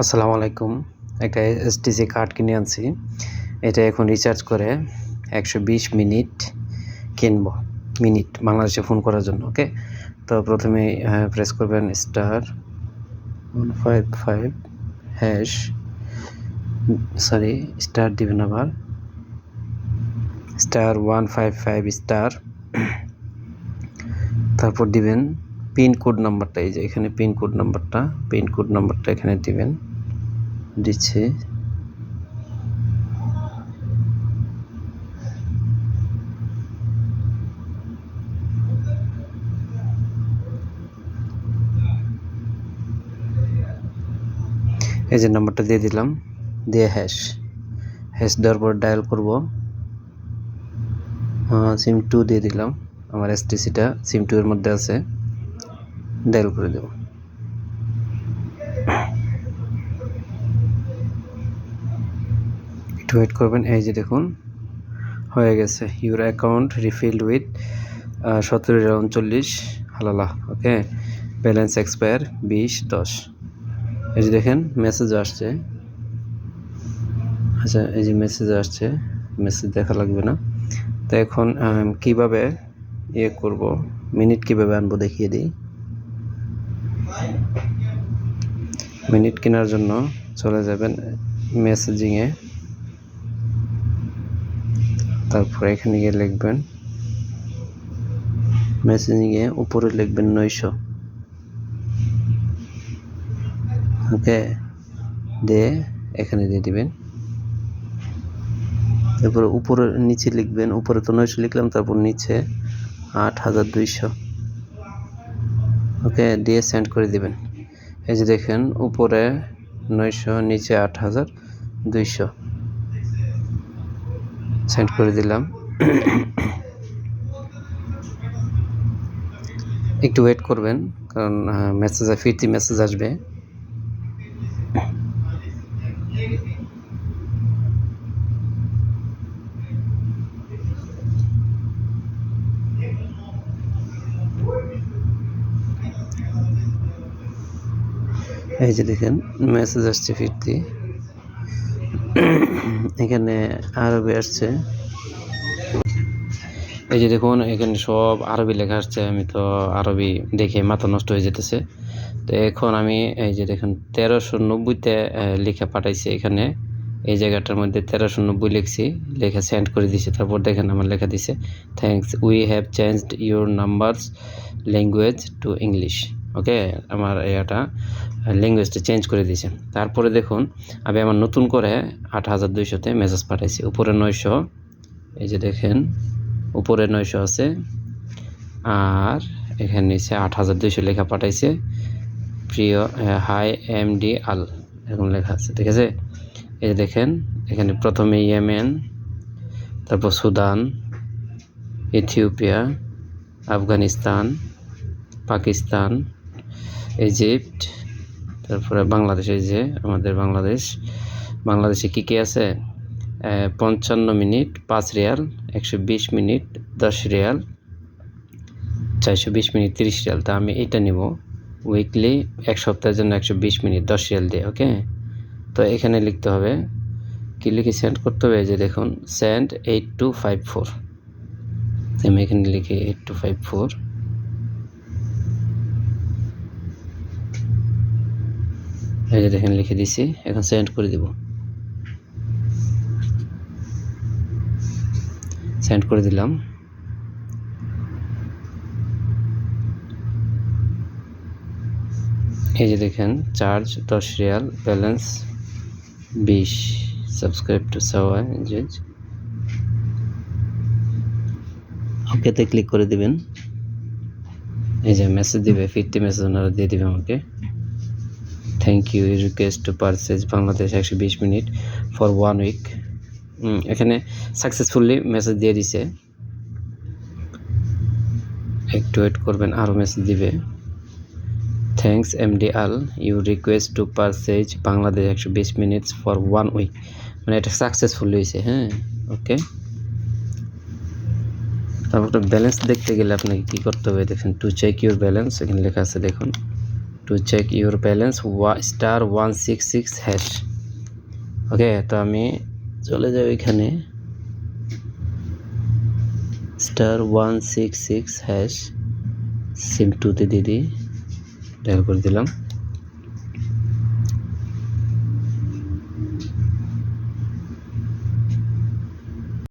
আসসালামু আলাইকুম। একটা এসটিসি কার্ড কিনে আনছি। এটা এখন রিচার্জ করে একশো বিশ মিনিট কিনব। মিনিট বাংলাদেশে ফোন করার জন্য ওকে তো প্রথমে প্রেস করবেন star one five five hash sorry star দিবেন আবার। Star one five five star তারপর দিবেন পিনকোড নাম্বারটা, এই যে এখানে পিনকোড নাম্বারটা পিনকোড নাম্বারটা এখানে দিবেন। দিচ্ছে। এই যে নাম্বারটা দিয়ে দিলাম, দিয়ে হ্যাশ হ্যাশ দেওয়ার পর ডায়াল করব। সিম টু দিয়ে দিলাম, আমার এসটিসিটা সিম টু এর মধ্যে আছে। ডায়াল করে দেব। একটু ওয়েট করবেন, এই যে দেখুন, হয়ে গেছে। ইউর অ্যাকাউন্ট রিফিল্ড উইথ সতেরো উনচল্লিশ, হালালা, ওকে? ব্যালেন্স এক্সপায়ার বিশ, দশ। এই যে দেখেন মেসেজ আসছে। আচ্ছা এই যে মেসেজ আসছে মেসেজ দেখা লাগবে না। তো এখন কীভাবে ইয়ে করব মিনিট কীভাবে আনব দেখিয়ে দিই। মিনিট কেনার জন্য চলে যাবেন মেসেজিংয়ে। তারপর এখানে গিয়ে লিখবেন, মেসেজিংয়ে উপরে লিখবেন নয়শো। ওকে, দিয়ে এখানে দিয়ে দিবেন। তারপর উপরে নিচে লিখবেন, উপরে তো নয়শো লিখলাম, তারপর নিচে আট হাজার দুইশো। ওকে দিয়ে সেন্ড করে দিবেন। এই যে দেখেন, উপরে নয়শো, নিচে আট হাজার দুইশো। সেন্ড করে দিলাম। একটু ওয়েট করবেন, কারণ মেসেজ ফিরতি মেসেজ আসবে। এই যে দেখেন মেসেজ আসছে ফিরতি। এখানে আরবি আসছে। এই যে দেখুন, এখানে সব আরবি লেখা আসছে। আমি তো আরবি দেখে মাথা নষ্ট হয়ে যেতেছে। তো এখন আমি এই যে দেখেন, তেরোশো নব্বইতে লেখা পাঠাইছি এখানে। এই জায়গাটার মধ্যে তেরোশো নব্বই লিখছি, লেখা সেন্ড করে দিছে। তারপর দেখেন আমার লেখা দিছে thanks we have changed your numbers language to English okay আমার এটা ল্যাঙ্গুয়েজটা চেঞ্জ করে দিয়েছে তারপরে দেখুন, আমি আমার নতুন করে আট হাজার দুইশোতে মেসেজ পাঠাইছি। উপরে নয়শো, এই যে দেখেন, উপরে নয়শো আছে, আর এখানে নিচে আট হাজার দুইশো লেখা পাঠাইছে। প্রিয় হাই এম ডি আল এরকম লেখা আছে, ঠিক আছে? এই যে দেখেন, এখানে প্রথমে ইয়েমেন, তারপর Sudan, Ethiopia, Afghanistan, Pakistan, Egypt তারপরে বাংলাদেশ যে আমাদের বাংলাদেশ, বাংলাদেশে কী কী আছে? পঞ্চান্ন মিনিট, পাঁচ রিয়াল, একশো বিশ মিনিট, দশ রিয়াল, চারশো বিশ মিনিট, তিরিশ রিয়াল। তা আমি এটা নিব উইকলি এক সপ্তাহের জন্য একশো বিশ মিনিট, দশ রিয়াল দিয়ে, ওকে? তো এখানে লিখতে হবে, কি লিখে সেন্ড করতে হবে? যে দেখুন send eight two five four আমি এখানে লিখি এইট টু ফাইভ ফোর এই যে দেখেন লিখে দিছি। এখন সেন্ড করে দিব। সেন্ড করে দিলাম। এই যে দেখেন চার্জ দশ রিয়াল ব্যালেন্স বিশ সাবস্ক্রাইব টু সাওয়া ওকেতে ক্লিক করে দিবেন। এই যে মেসেজ দিবে ফিফটি মেসেজ ওনারা দিয়ে দিবে আমাকে। Thank you request to purchase Bangladesh একশো বিশ মিনিট ফর ওয়ান উইক এখানে সাকসেসফুলি মেসেজ দিয়ে দিছে। একটু ওয়েট করবেন আরও মেসেজ দিবে। Thanks M D al you request to purchase Bangladesh একশো বিশ মিনিটস ফর ওয়ান উইক মানে এটা সাকসেসফুল হয়েছে হ্যাঁ ওকে তারপর একটা ব্যালেন্স দেখতে গেলে আপনাকে কী করতে হবে, দেখেন টু চেক ইউর ব্যালেন্স এখানে লেখা আছে, দেখুন। টু চেক ইউর ব্যালেন্স ওয়া star one six six hash okay তো আমি চলে যাই এখানে star one six six hash SIM টুতে দিয়ে দিই। ডায়াল করে দিলাম।